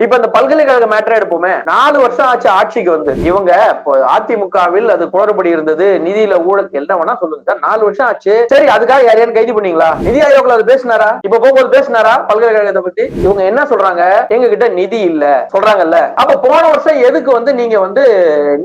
இப்ப இந்த பல்கலைக்கழக மேட்டர் எடுப்போமே. நாலு வருஷம் ஆச்சு ஆட்சிக்கு வந்து. இவங்க இப்போ அதிமுகவில் அது குளறுபடி இருந்தது. நிதியில ஊழல் என்ன வேணா சொல்லுங்க சார். நாலு வருஷம் ஆச்சு. சரி அதுக்காக யாரையும் கைது பண்ணீங்களா? நிதி ஆயோக்ல அது பேசினாரா? இப்ப போகும்போது பேசினாரா? பல்கலைக்கழகத்தை பத்தி? இவங்க என்ன சொல்றாங்க? எங்க கிட்ட நிதி இல்ல. சொல்றாங்கல்ல. அப்ப போன வருஷம் எதுக்கு வந்து நீங்க வந்து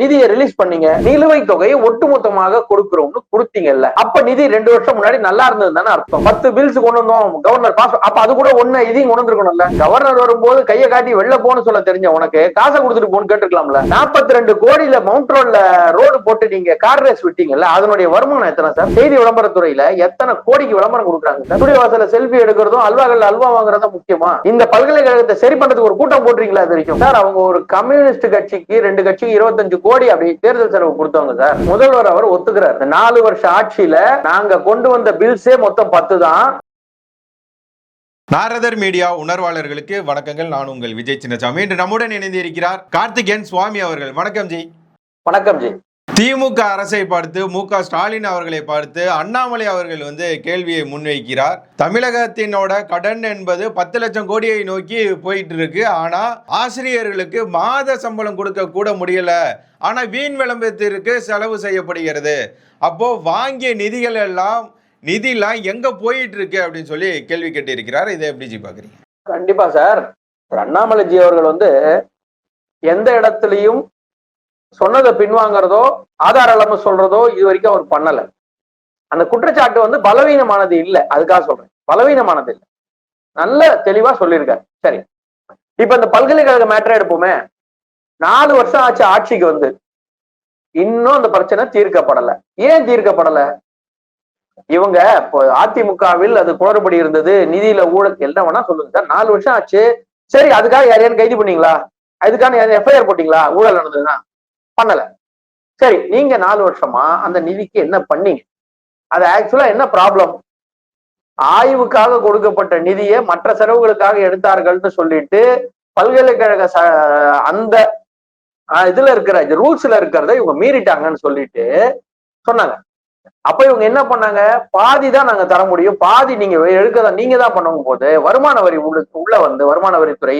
நிதியை ரிலீஸ் பண்ணீங்க? நிலுவைத் தொகையை ஒட்டுமொத்தமாக கொடுக்கிறோம்னு கொடுத்தீங்கல்ல. அப்ப நிதி ரெண்டு வருஷம் முன்னாடி நல்லா இருந்தது தானே அர்த்தம். பத்து பில்ஸ் கொண்டு வந்தோம். கவர்னர் பாஸ் அப்ப அது கூட ஒண்ணு இதையும் கொண்டு வந்திருக்கணும்ல. கவர்னர் வரும்போது கையை காட்டி வெளில போன்னு சொல்ல தெரிஞ்ச உனக்கு காசை கொடுத்துட்டு போன்னு கேட்டுக்கலாம்ல நாற்பத்தி ரெண்டு கோடியில மவுண்ட் ரோட்ல ரோடு போட்டு நீங்க கார் ரேஸ் விட்டீங்கல்ல அதனுடைய வருமானம் எத்தனை சார் செய்தி விளம்பரத்துறையில எத்தனை கோடிக்கு விளம்பரம் கொடுக்குறாங்க சார் ஸ்டுடியோ வாசல்ல செல்ஃபி எடுக்கிறதும் அல்வாகள் அல்வா வாங்குறதும் முக்கியமா? இந்த பல்கலைக்கழகத்தை சரி பண்றதுக்கு ஒரு கூட்டம் போட்டுறீங்களா இது வரைக்கும்? சார் அவங்க ஒரு கம்யூனிஸ்ட் கட்சிக்கு ரெண்டு கட்சிக்கு இருபத்தஞ்சு கோடி அப்படி தேர்தல் செலவு கொடுத்தவங்க சார் முதல்வர் அவர் ஒத்துக்கிறார். நாலு வருஷ ஆட்சியில நாங்க கொண்டு வந்த பில்ஸே மொத்தம் பத்து தான் நாரதர் மீடியா உணர்வாளர்களுக்கு வணக்கங்கள். நான் உங்கள் விஜய் சின்னசாமி. இன்று நம்முடன் இணைந்து இருக்கிறார் கார்த்திகேயன் சுவாமி அவர்கள். வணக்கம் ஜி. வணக்கம் ஜி. திமுக அரசை பார்த்து மு க ஸ்டாலின் அவர்களை பார்த்து அண்ணாமலை அவர்கள் வந்து கேள்வியை முன்வைக்கிறார். தமிழகத்தினோட கடன் என்பது பத்து லட்சம் கோடியை நோக்கி போயிட்டு இருக்கு ஆனா ஆசிரியர்களுக்கு மாத சம்பளம் கொடுக்க கூட முடியல. ஆனா வீண் விளம்பரத்திற்கு செலவு செய்யப்படுகிறது. அப்போ வாங்கிய நிதிகள் எல்லாம் நிதிலாம் எங்க போயிட்டு இருக்கு அப்படின்னு சொல்லி கேள்வி கேட்டிருக்கிறார். இதை எப்படி ஜி பாக்குறீங்க கண்டிப்பா சார். திரு அண்ணாமலைஜி அவர்கள் வந்து எந்த இடத்துலயும் சொன்னதை பின்வாங்கிறதோ ஆதார இல்லாம சொல்றதோ இது வரைக்கும் அவர் பண்ணல. அந்த குற்றச்சாட்டு வந்து பலவீனமானது இல்லை. அதுக்காக சொல்றேன். பலவீனமானது இல்ல. நல்ல தெளிவா சொல்லியிருக்காரு. சரி. இப்ப இந்த பல்கலைக்கழக மேட்டரை எடுப்போமே. நாலு வருஷம் ஆச்சு ஆட்சிக்கு வந்து. இன்னும் அந்த பிரச்சனை தீர்க்கப்படல. ஏன் தீர்க்கப்படல? இவங்க இப்போ அதிமுகவில் அது குளறுபடி இருந்தது நிதியில ஊழல் என்ன வேணா சொல்லுங்க சார். நாலு வருஷம் ஆச்சு. சரி அதுக்காக யாரையானு கைது பண்ணீங்களா? அதுக்கான எஃப்ஐஆர் போட்டீங்களா? ஊழல் நடந்ததுன்னா? பண்ணல. சரி நீங்க நாலு வருஷமா அந்த நிதிக்கு என்ன பண்ணீங்க? அது ஆக்சுவலா என்ன ப்ராப்ளம் ஆய்வுக்காக கொடுக்கப்பட்ட நிதியை மற்ற செலவுகளுக்காக எடுத்தார்கள்னு சொல்லிட்டு பல்கலைக்கழக அந்த ஆஹ், இதுல இருக்கிற ரூல்ஸ்ல இருக்கிறத இவங்க மீறிட்டாங்கன்னு சொல்லிட்டு சொன்னாங்க. அப்ப இவங்க என்ன பண்ணாங்க? பாதி தான் நாங்க தர முடியும். பாதி நீங்க எடுக்கதான் நீங்க தான் பண்ணும் போது வருமான வரி உள்ள உள்ள வந்து வருமான வரித்துறை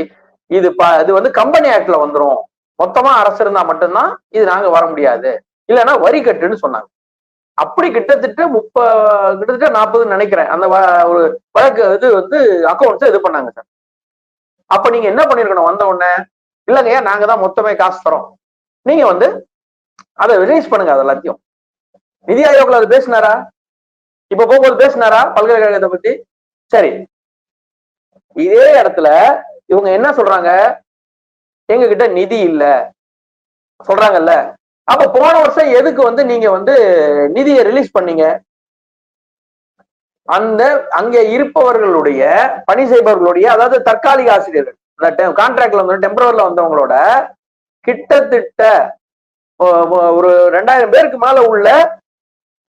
இது ப இது வந்து கம்பெனி ஆக்ட்ல வந்துரும். மொத்தமா அரசு இருந்தா மட்டும்தான் இது நாங்க வர முடியாது. இல்லைன்னா வரி கட்டுன்னு சொன்னாங்க. அப்படி கிட்டத்தட்ட முப்ப கிட்டத்தட்ட நாற்பதுன்னு நினைக்கிறேன். அந்த ஒரு வழக்கு இது வந்து அக்கௌண்ட்ஸ் இது பண்ணாங்க சார். அப்ப நீங்க என்ன பண்ணிருக்கணும்? வந்த உடனே இல்லைங்க நாங்க தான் மொத்தமே காசு தரோம் நீங்க வந்து அதை ரிலீஸ் பண்ணுங்க அது எல்லாத்தையும். நிதி ஆயோக்ல அது பேசினாரா? இப்ப போகும்போது பேசினாரா? பல்கலைக்கழகத்தை பத்தி? சரி. இதே இடத்துல இவங்க என்ன சொல்றாங்க? எங்க கிட்ட நிதி இல்ல. சொல்றாங்கல்ல. அப்ப போன வருஷம் எதுக்கு வந்து நீங்க வந்து நிதியை ரிலீஸ் பண்ணீங்க? அந்த அங்க இருப்பவர்களுடைய பணி செய்பவர்களுடைய அதாவது தற்காலிக ஆசிரியர்கள் கான்ட்ராக்ட்ல வந்து டெம்பரவரில வந்தவங்களோட கிட்டத்தட்ட ஒரு ரெண்டாயிரம் பேருக்கு மேல உள்ள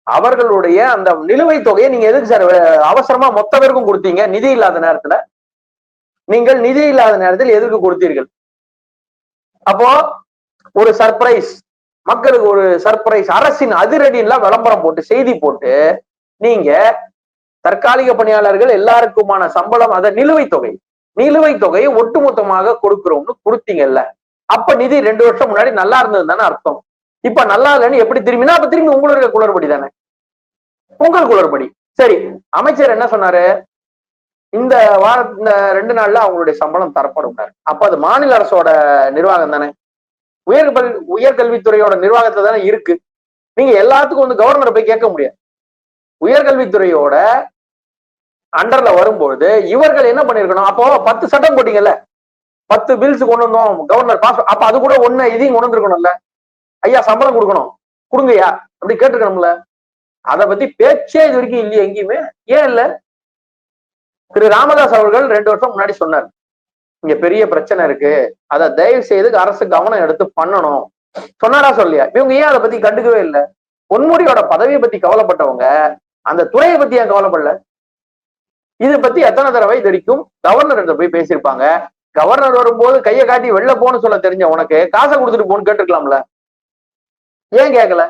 அவர்களுடைய அந்த நிலுவைத் தொகையை நீங்க எதுக்கு சார் அவசரமா மொத்த பேருக்கும் கொடுத்தீங்க? நிதி இல்லாத நேரத்துல. நீங்கள் நிதி இல்லாத நேரத்தில் எதுக்கு கொடுத்தீர்கள்? அப்போ ஒரு சர்ப்ரைஸ் மக்களுக்கு ஒரு சர்ப்ரைஸ் அரசின் அதிரடியெல்லாம் விளம்பரம் போட்டு செய்தி போட்டு நீங்க தற்காலிக பணியாளர்கள் எல்லாருக்குமான சம்பளம் அத நிலுவைத் தொகை நிலுவைத் தொகையை ஒட்டுமொத்தமாக கொடுக்கிறோம்னு கொடுத்தீங்கல்ல. அப்ப நிதி ரெண்டு வருஷம் முன்னாடி நல்லா இருந்தது தானே அர்த்தம். இப்ப நல்லா இல்லைன்னு எப்படி திரும்பினா அப்ப திரும்பி உங்களுடைய குளறுபடி தானே? உங்கள் குளறுபடி. சரி அமைச்சர் என்ன சொன்னாரு? இந்த வார இந்த ரெண்டு நாள்ல அவங்களுடைய சம்பளம் தரப்படும் அப்ப அது மாநில அரசோட நிர்வாகம் தானே? உயர்கல் உயர்கல்வித்துறையோட நிர்வாகத்துல தானே இருக்கு. நீங்க எல்லாத்துக்கும் வந்து கவர்னரை போய் கேட்க முடியாது. உயர்கல்வித்துறையோட அண்டர்ல வரும்பொழுது இவர்கள் என்ன பண்ணிருக்கணும்? அப்போ பத்து சட்டம் போட்டீங்கல்ல? பத்து பில்ஸ் கொண்டு வந்தோம் கவர்னர் பாஸ் அப்ப அது கூட ஒண்ணு இதையும் கொண்டு வந்திருக்கணும்ல? ஐயா சம்பளம் கொடுக்கணும். கொடுங்கய்யா. அப்படி கேட்டிருக்கணும்ல. அதை பத்தி பேச்சே இது வரைக்கும் இல்லையே எங்கேயுமே. ஏன் இல்ல? திரு ராமதாஸ் அவர்கள் ரெண்டு வருஷம் முன்னாடி சொன்னார். இங்க பெரிய பிரச்சனை இருக்கு. அதை தயவு செய்து அரசு கவனம் எடுத்து பண்ணணும். சொன்னாரா சொல்லியா இவங்க ஏன் அதை பத்தி கண்டுக்கவே இல்லை? பொன்முடியோட பதவியை பத்தி கவலைப்பட்டவங்க அந்த துறையை பத்தி ஏன் கவலைப்படல? இதை பத்தி எத்தனை தடவை தெரிக்கும் வரைக்கும் கவர்னர் போய் பேசியிருப்பாங்க. கவர்னர் வரும்போது கையை காட்டி வெளில போன்னு சொல்ல தெரிஞ்ச உனக்கு காசை கொடுத்துட்டு போன்னு கேட்டுருக்கலாம்ல. ஏன் கேட்கல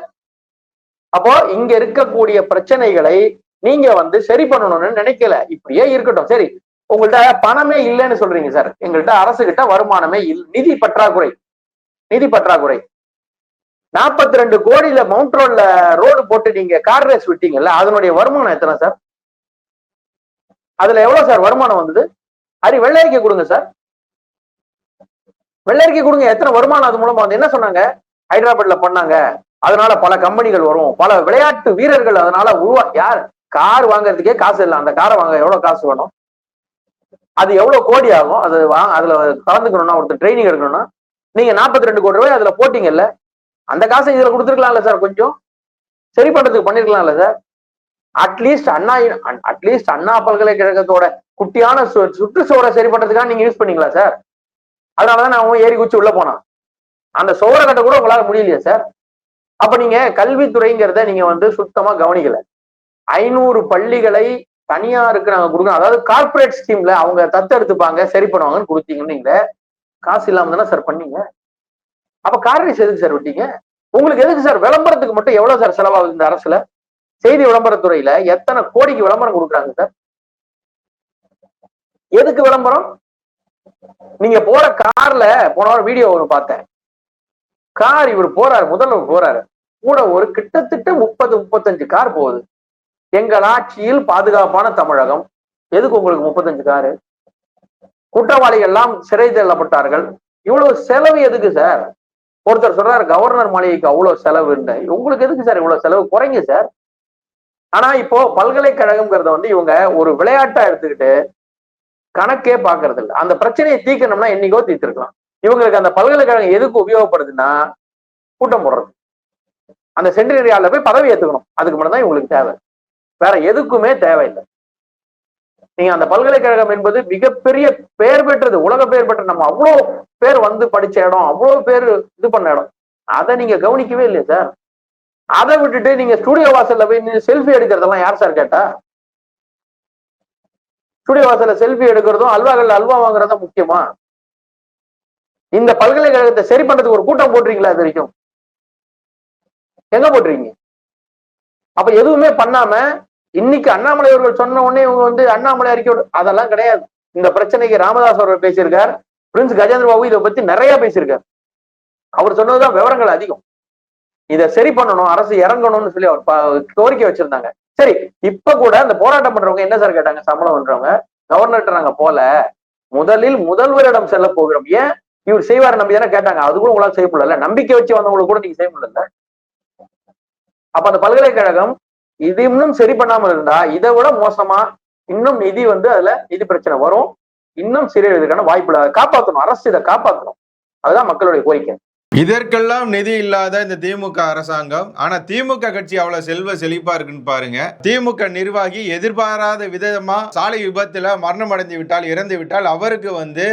அப்போ இங்க இருக்கக்கூடிய பிரச்சனைகளை நீங்க வந்து சரி பண்ணணும்னு நினைக்கல. இப்படியே இருக்கட்டும். சரி உங்கள்ட்ட பணமே இல்லைன்னு சொல்றீங்க சார். எங்கள்கிட்ட அரசு கிட்ட வருமானமே இல் நிதி பற்றாக்குறை. நிதி பற்றாக்குறை. நாற்பத்தி ரெண்டு கோடியில மவுண்ட் ரோட்ல ரோடு போட்டு நீங்க கார் ரேஸ் விட்டீங்கல்ல அதனுடைய வருமானம் எத்தனை சார்? அதுல எவ்வளவு சார் வருமானம் வந்தது? அரி வெள்ளரிக்கை கொடுங்க சார். வெள்ளரிக்கை கொடுங்க. எத்தனை வருமானம் அது மூலமா வந்து என்ன சொன்னாங்க? ஹைதராபாத்ல பண்ணாங்க. அதனால பல கம்பெனிகள் வரும். பல விளையாட்டு வீரர்கள் அதனால உருவா யார்? கார் வாங்குறதுக்கே காசு இல்லை. அந்த காரை வாங்க எவ்வளவு காசு வேணும்? அது எவ்வளவு கோடி ஆகும்? அது வா- அதுல கலந்துக்கணும்னா ஒருத்தர் ட்ரைனிங் எடுக்கணும்னா நீங்க நாற்பத்தி ரெண்டு கோடி ரூபாய் அதுல போட்டீங்கல்ல அந்த காசை இதுல கொடுத்துருக்கலாம்ல சார் கொஞ்சம்? சரி பண்றதுக்கு பண்ணிருக்கலாம்ல sir? At least Anna at least Anna பல்கலைக்கழகத்தோட குட்டியான சு- சுற்றுச்சுவரை சரி பண்றதுக்காக நீங்க யூஸ் பண்ணீங்களா சார்? அதனாலதான் நான் ஏறி குச்சி உள்ள போனான். அந்த சுவரை கட்ட கூட உங்களால முடியலையா சார் அப்ப நீங்க கல்வித்துறைங்கிறத நீங்க வந்து சுத்தமா கவனிக்கல. ஐநூறு பள்ளிகளை தனியாருக்கு நாங்க கொடுக்கணும். அதாவது கார்ப்பரேட் ஸ்கீம்ல அவங்க தத்தெடுத்துப்பாங்க சரி பண்ணுவாங்கன்னு கொடுத்தீங்கன்னு நீங்க காசு இல்லாம தானே சார் பண்ணீங்க? அப்ப கார்ரேஸ் எதுக்கு சார் விட்டீங்க? உங்களுக்கு எதுக்கு சார் விளம்பரத்துக்கு மட்டும் எவ்வளவு சார் செலவாகுது இந்த அரசுல? செய்தி விளம்பரத்துறையில எத்தனை கோடிக்கு விளம்பரம் கொடுக்குறாங்க சார் எதுக்கு விளம்பரம்? நீங்க போற கார்ல போன வாரம் வீடியோ ஒன்று பார்த்தேன். கார் இவர் போறாரு முதல்வர் போறாரு. கூட ஒரு கிட்டத்தட்ட முப்பது முப்பத்தஞ்சு கார் போகுது. எங்கள் ஆட்சியில் பாதுகாப்பான தமிழகம். எதுக்கு உங்களுக்கு முப்பத்தஞ்சு காரு? குற்றவாளிகள் எல்லாம் சிறை தள்ளப்பட்டார்கள். இவ்வளவு செலவு எதுக்கு சார்? ஒருத்தர் சொல்றாரு கவர்னர் மாளிகைக்கு அவ்வளவு செலவுன்னு. உங்களுக்கு எதுக்கு சார் இவ்வளவு செலவு? குறைங்க சார். ஆனா இப்போ பல்கலைக்கழகம்ங்கிறத வந்து இவங்க ஒரு விளையாட்டா எடுத்துக்கிட்டு கணக்கே பாக்குறது இல்லை அந்த பிரச்சனையை தீர்க்கணும்னா என்னைக்கோ தீர்த்திருக்கலாம். இவங்களுக்கு அந்த பல்கலைக்கழகம் எதுக்கு உபயோகப்படுதுன்னா கூட்டம் போடுறது. அந்த சென்டினரியால போய் பதவி ஏத்துக்கணும். அதுக்கு மட்டும் தான் இவங்களுக்கு தேவை. வேற எதுக்குமே தேவையில்லை. நீங்க அந்த பல்கலைக்கழகம் என்பது மிகப்பெரிய பெயர் பெற்றது உலக பெயர் பெற்ற நம்ம அவ்வளோ பேர் வந்து படிச்ச இடம் அவ்வளோ பேர் இது பண்ண இடம். அதை நீங்க கவனிக்கவே இல்லையா சார். அதை விட்டுட்டு நீங்க ஸ்டுடியோ வாசல்ல போய் நீங்க செல்ஃபி எடுக்கிறதெல்லாம் யார் சார் கேட்டா? ஸ்டுடியோ வாசல்ல செல்ஃபி எடுக்கிறதும் அல்வாகள்ல அல்வா வாங்குறதும் முக்கியமா? இந்த பல்கலைக்கழகத்தை சரி பண்றதுக்கு ஒரு கூட்டம் போடுறீங்களா இது வரைக்கும்? எங்க போடுறீங்க அப்ப எதுவுமே பண்ணாம இன்னைக்கு அண்ணாமலை அவர்கள் சொன்ன உடனே இவங்க வந்து அண்ணாமலை அறிக்கை அதெல்லாம் கிடையாது. இந்த பிரச்சனைக்கு ராமதாஸ் அவர்கள் பேசியிருக்கார். பிரின்ஸ் கஜேந்திர பாபு இதை பத்தி நிறைய பேசியிருக்கார். அவர் சொன்னதுதான் விவரங்கள் அதிகம். இதை சரி பண்ணணும் அரசு இறங்கணும்னு சொல்லி அவர் கோரிக்கை வச்சிருந்தாங்க. சரி இப்ப கூட அந்த போராட்டம் பண்றவங்க என்ன சார் கேட்டாங்க? சம்பளம் பண்றவங்க. கவர்னர்கிட்ட நாங்க போல. முதலில் முதல்வரிடம் செல்ல போகிறோம். ஏன்? இவர் செய்வார் நம்பி தானே கேட்டாங்க. அது கூட உங்களால செய்ய முடியல. நம்பிக்கை வச்சு வந்தவங்களுக்கு கூட நீங்க செய்ய முடியல அப்ப அந்த பல்கலைக்கழகம் இது இன்னும் சரி பண்ணாம இருந்தா இதை விட மோசமா இன்னும் நிதி வந்து அதுல நிதி பிரச்சனை வரும். இன்னும் சீரழிவதற்கான வாய்ப்பு இல்லாத காப்பாற்றணும் அரசு இதை காப்பாற்றணும் அதுதான் மக்களுடைய கோரிக்கை. இதற்கெல்லாம் நிதி இல்லாத இந்த திமுக அரசாங்கம் ஆனா திமுக கட்சி அவ்வளவு செல்வ செழிப்பா இருக்குன்னு பாருங்க. திமுக நிர்வாகி எதிர்பாராத விதமா சாலை விபத்துல மரணம் அடைந்து விட்டால் இறந்து விட்டால் அவருக்கு வந்து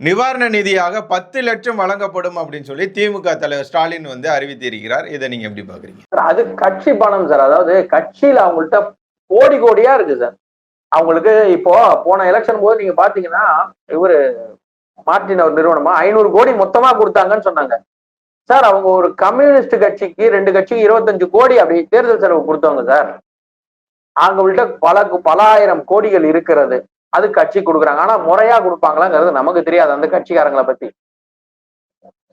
நிவாரண நிதியாக பத்து லட்சம் வழங்கப்படும் அப்படின்னு சொல்லி திமுக தலைவர் ஸ்டாலின் வந்து அறிவித்திருக்கிறார். இதை நீங்க எப்படி பாக்குறீங்க? சார், அது கட்சி பணம் சார். அதாவது கட்சியில அவங்கள்ட்ட கோடி கோடியா இருக்கு சார். அவங்களுக்கு இப்போ போன எலெக்ஷன் போது நீங்க பாத்தீங்கன்னா இவரு மார்டின் அவர் நிறுவனமா ஐநூறு கோடி மொத்தமா கொடுத்தாங்கன்னு சொன்னாங்க. சார் அவங்க ஒரு கம்யூனிஸ்ட் கட்சிக்கு ரெண்டு கட்சிக்கு இருபத்தஞ்சு கோடி அப்படி தேர்தல் செலவு கொடுத்தவங்க சார். அவங்கள்ட்ட பல பல ஆயிரம் கோடிகள் இருக்கிறது. அது கட்சி கொடுக்குறாங்க. ஆனா முறையா கொடுப்பாங்களாங்கிறது நமக்கு தெரியாது அந்த கட்சிக்காரங்களை பத்தி.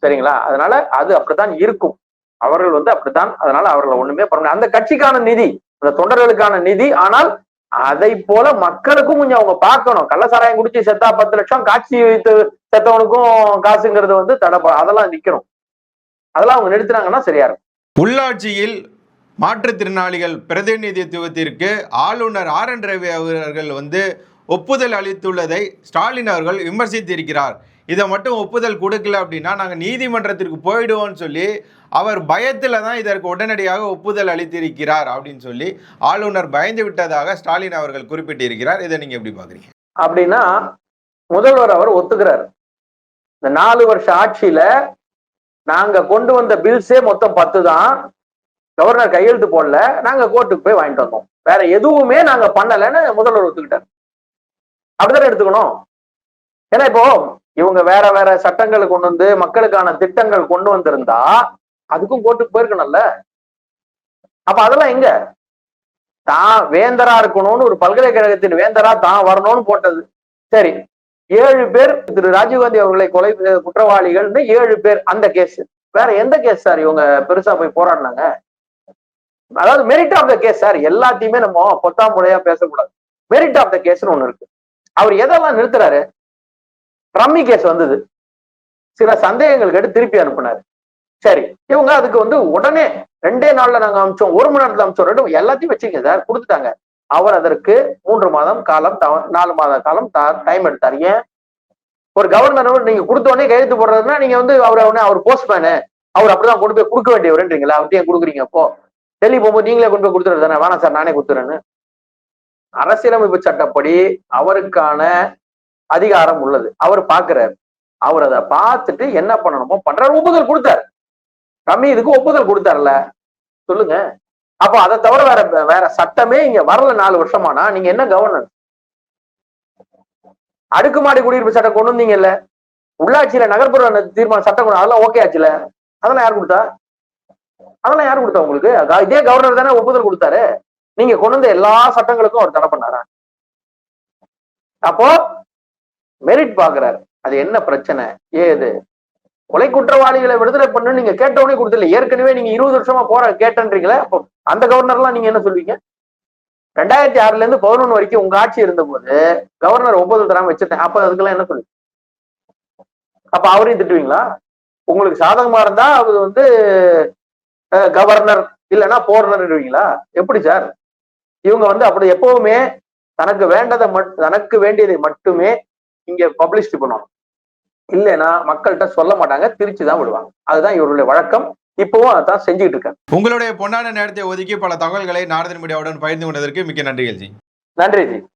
சரிங்களா? அதனால அது அப்படித்தான் இருக்கும். அவர்கள் வந்து அப்படித்தான் அதனால அவர்களை ஒண்ணுமே பண்ண அந்த கட்சிக்கான நிதி அந்த தொண்டர்களுக்கான நிதி ஆனால் அதை போல மக்களுக்கும் கொஞ்சம் அவங்க பார்க்கணும். கள்ளசாராயம் குடிச்சு செத்தா பத்து லட்சம் காட்சி வைத்து செத்தவனுக்கும் காசுங்கிறது வந்து தடை அதெல்லாம் நிக்கணும். அதெல்லாம் அவங்க நிறுத்தினாங்கன்னா சரியா இருக்கும். உள்ளாட்சியில் மாற்றுத்திறனாளிகள் பிரதிநிதித்துவத்திற்கு ஆளுநர் ஆர் என் ரவி அவர்கள் வந்து ஒப்புதல் அளித்துள்ளதை ஸ்டாலின் அவர்கள் விமர்சித்திருக்கிறார். இதை மட்டும் ஒப்புதல் கொடுக்கல அப்படின்னா நாங்கள் நீதிமன்றத்திற்கு போயிடுவோம்னு சொல்லி அவர் பயத்தில் தான் இதற்கு உடனடியாக ஒப்புதல் அளித்திருக்கிறார் அப்படின்னு சொல்லி ஆளுநர் பயந்து விட்டதாக ஸ்டாலின் அவர்கள் குறிப்பிட்டிருக்கிறார். இதை நீங்கள் எப்படி பார்க்குறீங்க? அப்படின்னா முதல்வர் அவர் ஒத்துக்கிறார். இந்த நாலு வருஷ ஆட்சியில நாங்க கொண்டு வந்த பில்ஸே மொத்தம் பத்து தான். கவர்னர் கையெழுத்து போடல. நாங்க கோர்ட்டுக்கு போய் வாங்கிட்டு வந்தோம். வேற எதுவுமே நாங்க பண்ணலைன்னு முதல்வர் ஒத்துக்கிட்டார். அப்படிதானே எடுத்துக்கணும்? ஏன்னா இப்போ இவங்க வேற வேற சட்டங்களை கொண்டு வந்து மக்களுக்கான திட்டங்கள் கொண்டு வந்திருந்தா அதுக்கும் கோர்ட்டுக்கு போயிருக்கணும்ல? அப்ப அதெல்லாம் எங்க? தான் வேந்தரா இருக்கணும்னு ஒரு பல்கலைக்கழகத்தின் வேந்தரா தான் வரணும்னு போட்டது. சரி ஏழு பேர் திரு ராஜீவ்காந்தி அவர்களை கொலை குற்றவாளிகள்னு ஏழு பேர் அந்த கேஸ் வேற எந்த கேஸ் சார் இவங்க பெருசா போய் போராடினாங்க? அதாவது merit of the case sir எல்லாத்தையுமே நம்ம பொத்தாம் முறையா பேசக்கூடாது மெரிட் ஆஃப் த கேஸ்னு ஒண்ணு இருக்கு. அவர் எதெல்லாம் நிறுத்துறாரு? ரம்மி கேஸ் வந்தது. சில சந்தேகங்கள் கேட்டு திருப்பி அனுப்புனாரு. சரி இவங்க அதுக்கு வந்து உடனே ரெண்டே நாள்ல நாங்க அமிச்சோம் ஒரு மணி நேரத்துல அமிச்சோம் ரெண்டு எல்லாத்தையும் வச்சுங்க சார் கொடுத்துட்டாங்க. அவர் அதற்கு மூன்று மாதம் காலம் தவ- நாலு மாத காலம் டைம் எடுத்தார். ஏன்? ஒரு கவர்னர் நீங்க கொடுத்த உடனே கையெழுத்து போடுறதுன்னா நீங்க வந்து அவர் உடனே அவர் போஸ்ட்மேனு அவர் அப்படிதான் கொண்டு போய் கொடுக்க வேண்டியவருன்றீங்களா? அவர்கிட்ட ஏன் கொடுக்குறீங்க அப்போ. டெல்லி போகும்போது நீங்களே கொண்டு போய் கொடுத்துறது தானே? வேணாம் சார் நானே கொடுத்துறேன்னு. அரசியலமைப்பு சட்டப்படி அவருக்கான அதிகாரம் உள்ளது. அவர் பாக்குறாரு அவர் அதை பார்த்துட்டு என்ன பண்ணணுமோ பண்றாரு. ஒப்புதல் கொடுத்தாரு. கம்மி இதுக்கு ஒப்புதல் கொடுத்தாருல. சொல்லுங்க. அப்போ அதை தவிர வேற வேற சட்டமே இங்க வரல நாலு வருஷமானா? நீங்க என்ன கவர்னர் அடுக்குமாடி குடியிருப்பு சட்டம் கொண்டு வந்தீங்கல்ல. உள்ளாட்சியில நகர்ப்புற தீர்மானம் சட்டம் கொண்டு அதெல்லாம் ஓகே ஆச்சுல. அதெல்லாம் யார் கொடுத்தா? அதெல்லாம் யார் கொடுத்தா உங்களுக்கு? அதான் இதே கவர்னர் தானே ஒப்புதல் கொடுத்தாரு. நீங்க கொண்டு வந்த எல்லா சட்டங்களுக்கும் அவர் தடை பண்ணாரா? அப்போ மெரிட் பாக்குறாரு. அது என்ன பிரச்சனை? ஏது? கொலை குற்றவாளிகளை விடுதலை பண்ணு நீங்க கேட்டவனே கொடுத்துல ஏற்கனவே நீங்க இருபது வருஷமா போற கேட்டன்றீங்களே அப்போ அந்த கவர்னர்லாம் நீங்க என்ன சொல்வீங்க? ரெண்டாயிரத்தி ஆறுல இருந்து பதினொன்னு வரைக்கும் உங்க ஆட்சி இருந்தபோது கவர்னர் ஒன்பது தராம வச்சிருந்தேன். அப்ப அதுக்கெல்லாம் என்ன சொல்லுவீங்க? அப்ப அவரையும் திட்டுவீங்களா? உங்களுக்கு சாதகமா இருந்தா அது வந்து கவர்னர் இல்லைன்னா போர்னர்வீங்களா எப்படி சார் இவங்க வந்து அப்படி எப்பவுமே தனக்கு வேண்டதை மட் தனக்கு வேண்டியதை மட்டுமே இங்க பப்ளிசிட்டி பண்ணுவாங்க இல்லைன்னா மக்கள்கிட்ட சொல்ல மாட்டாங்க திருச்சி தான் விடுவாங்க. அதுதான் இவருடைய வழக்கம். இப்பவும் அதான் செஞ்சுக்கிட்டு இருக்காங்க உங்களுடைய பொன்னான நேரத்தை ஒதுக்கி பல தகவல்களை நாரதன் மீடியாவுடன் பகிர்ந்து கொண்டதற்கு மிக்க நன்றிகள் ஜி. நன்றி ஜி.